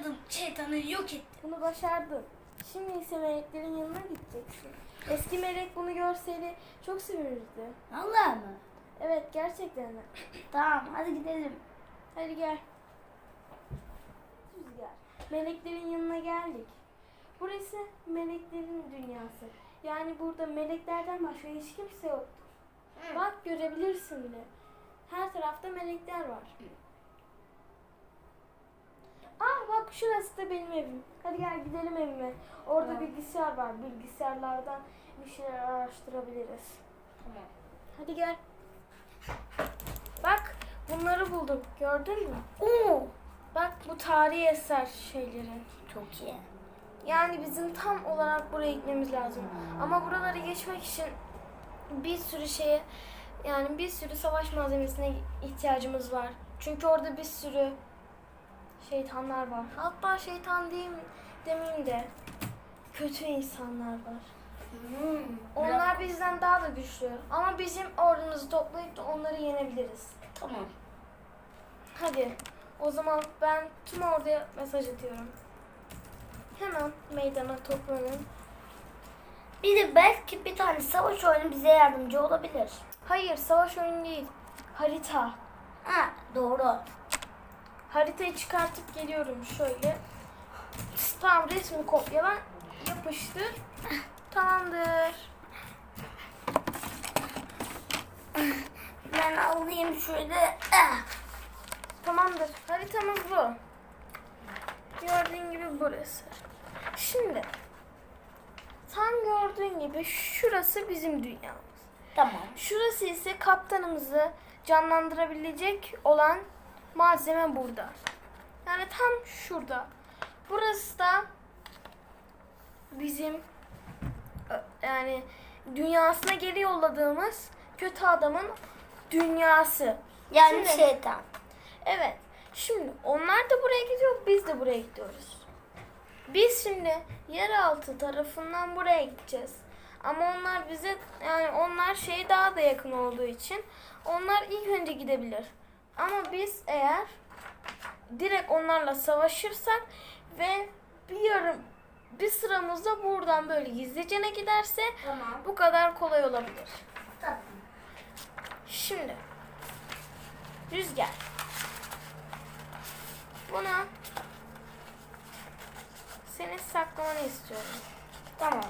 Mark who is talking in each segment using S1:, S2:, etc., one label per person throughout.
S1: başardım. Şeytanı yok ettim.
S2: Bunu başardın. Şimdi ise meleklerin yanına gideceksin. Eski melek bunu görseydi çok sevinirdi.
S1: Allah mı?
S2: Evet gerçekten de.
S1: Tamam hadi gidelim.
S2: Hadi gel. Rüzgar. Meleklerin yanına geldik. Burası meleklerin dünyası. Yani burada meleklerden başka hiç kimse yoktur. Bak görebilirsin bile. Her tarafta melekler var. Ah bak şurası da benim evim. Hadi gel gidelim evime. Orada
S1: Tamam.
S2: bilgisayar var. Bilgisayarlardan bir şeyler araştırabiliriz.
S1: Tamam.
S2: Hadi gel. Bak bunları buldum. Gördün mü?
S1: Oo.
S2: Bak bu tarihi eser şeyleri.
S1: Çok iyi.
S2: Yani bizim tam olarak buraya gitmemiz lazım. Ama buraları geçmek için bir sürü şeye yani bir sürü savaş malzemesine ihtiyacımız var. Çünkü orada bir sürü şeytanlar var. Hatta şeytan diyeyim demeyeyim de kötü insanlar var.
S1: Hmm.
S2: Onlar bizden daha da güçlü. Ama bizim ordumuzu toplayıp da onları yenebiliriz.
S1: Tamam.
S2: Hadi o zaman ben tüm orduya mesaj atıyorum. Hemen meydana toplanın.
S1: Bir de belki bir tane savaş oyunu bize yardımcı olabilir.
S2: Hayır savaş oyunu değil. Harita.
S1: Ha doğru.
S2: Haritayı çıkartıp geliyorum şöyle. Tamam resmi kopyala. Yapıştır. Tamamdır.
S1: Ben alayım şöyle.
S2: Tamamdır. Haritamız bu. Gördüğün gibi burası. Şimdi tam gördüğün gibi şurası bizim dünyamız.
S1: Tamam.
S2: Şurası ise kaptanımızı canlandırabilecek olan malzeme burada. Yani tam şurada. Burası da bizim ö- yani dünyasına geri yolladığımız kötü adamın dünyası.
S1: Yani
S2: Şimdi-
S1: şeytan.
S2: Evet. Şimdi onlar da buraya gidiyor, biz de buraya gidiyoruz. Biz şimdi yeraltı tarafından buraya gideceğiz. Ama onlar bize yani onlar şeye daha da yakın olduğu için onlar ilk önce gidebilir. Ama biz eğer direkt onlarla savaşırsak ve bir yarım bir sıramızda buradan böyle gizlicene giderse
S1: Tamam.
S2: bu kadar kolay olabilir.
S1: Tamam.
S2: Şimdi rüzgar. Buna senin saklamanı istiyorum.
S1: Tamam.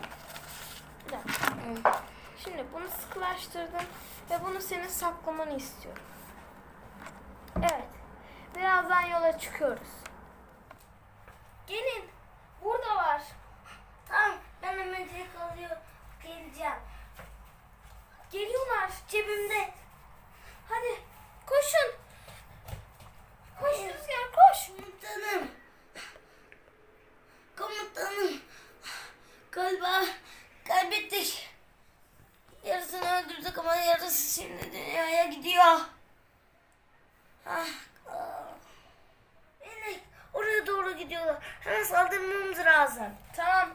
S2: Bir dakika. Şimdi bunu sıkılaştırdım ve bunu senin saklamanı istiyorum. Birazdan yola çıkıyoruz. Gelin. Burada var.
S1: Tamam. Ben hemen alıyor. Geleceğim.
S2: Geliyorlar cebimde. Hadi koşun. Koş Rüzgar koş.
S1: Komutanım. Komutanım. Galiba kaybettik. Yarısını öldürdük ama yarısı şimdi dünyaya gidiyor. Ah. Melek, oraya doğru gidiyorlar. Hemen saldırmamız lazım.
S2: Tamam.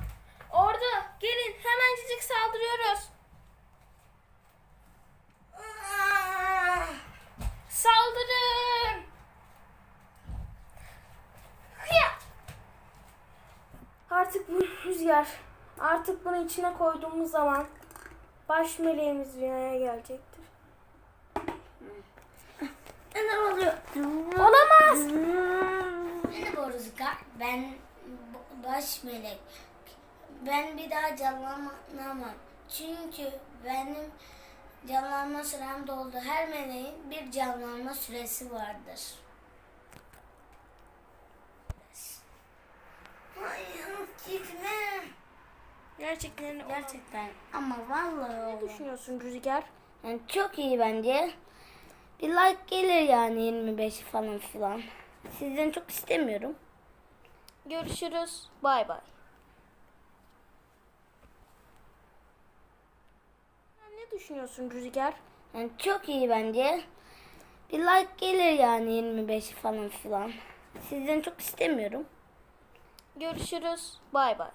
S2: Orada gelin hemencik saldırıyoruz. Saldırın. Hıya! Artık bu rüzgar. Artık bunu içine koyduğumuz zaman baş meleğimiz dünyaya gelecektir.
S1: Ne oluyor?
S2: Olamaz.
S1: Ben baş melek. Ben bir daha canlanamam. Çünkü benim canlanma sürem doldu. Her meleğin bir canlanma süresi vardır. Hayır gitme.
S2: Gerçekten
S1: Gerçekten ama vallahi
S2: Ne
S1: oldu.
S2: düşünüyorsun Rüzgar?
S1: Yani çok iyi bence. Bir like gelir yani 25 falan filan. Sizden çok istemiyorum.
S2: Görüşürüz. Bay bay. Ne düşünüyorsun Rüzgar?
S1: Yani çok iyi bence. Bir like gelir yani 25 falan filan. Sizden çok istemiyorum.
S2: Görüşürüz. Bay bay.